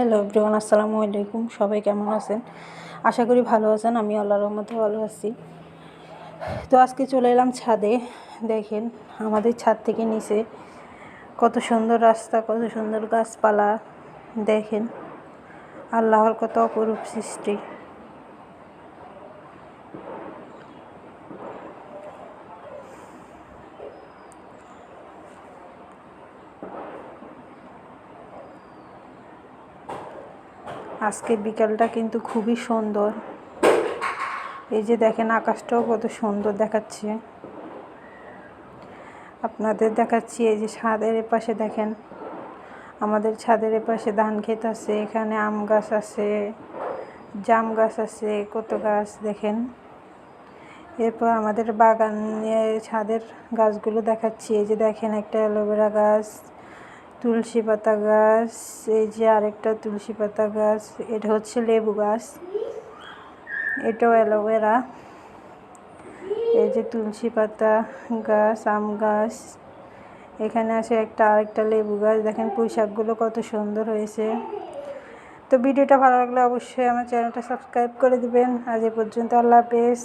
Hello everyone, আসসালামু আলাইকুম। সবাই কেমন আছেন? আশা করি ভালো আছেন আমি আল্লাহর রহমতে ভালো আছি। তো আজকে চলে এলাম ছাদে। দেখেন, আমাদের ছাদ থেকে নিচে কত সুন্দর রাস্তা, কত সুন্দর গাছপালা। দেখেন, আল্লাহর কত অপরূপ সৃষ্টি। আজকে বিকালটা কিন্তু খুবই সুন্দর। এই যে দেখেন আকাশটাও কত সুন্দর দেখাচ্ছে। আপনাদের দেখাচ্ছি এই যে ছাদের পাশে দেখেন। আমাদের ছাদের পাশে ধান ক্ষেত আছে, এখানে আম গাছ আছে, জাম গাছ আছে, কত গাছ দেখেন। এরপর আমাদের বাগানে ছাদের গাছগুলো দেখাচ্ছি, এই যে দেখেন একটা অ্যালোভেরা গাছ। তুলসী পাতা গাছ, এই যে আরেকটা তুলসী পাতা গাছ, এটা হচ্ছে লেবু গাছ, এটাও অ্যালোভেরা, এই যে তুলসী পাতা গাছ, আম গাছ, এখানে আছে একটা আরেকটা লেবু গাছ, দেখেন পুঁই শাকগুলো কত সুন্দর হয়েছে। তো ভিডিওটা ভালো লাগলে অবশ্যই আমার চ্যানেলটা সাবস্ক্রাইব করে দিবেন। আজ এ পর্যন্ত আল্লাহ হাফেজ।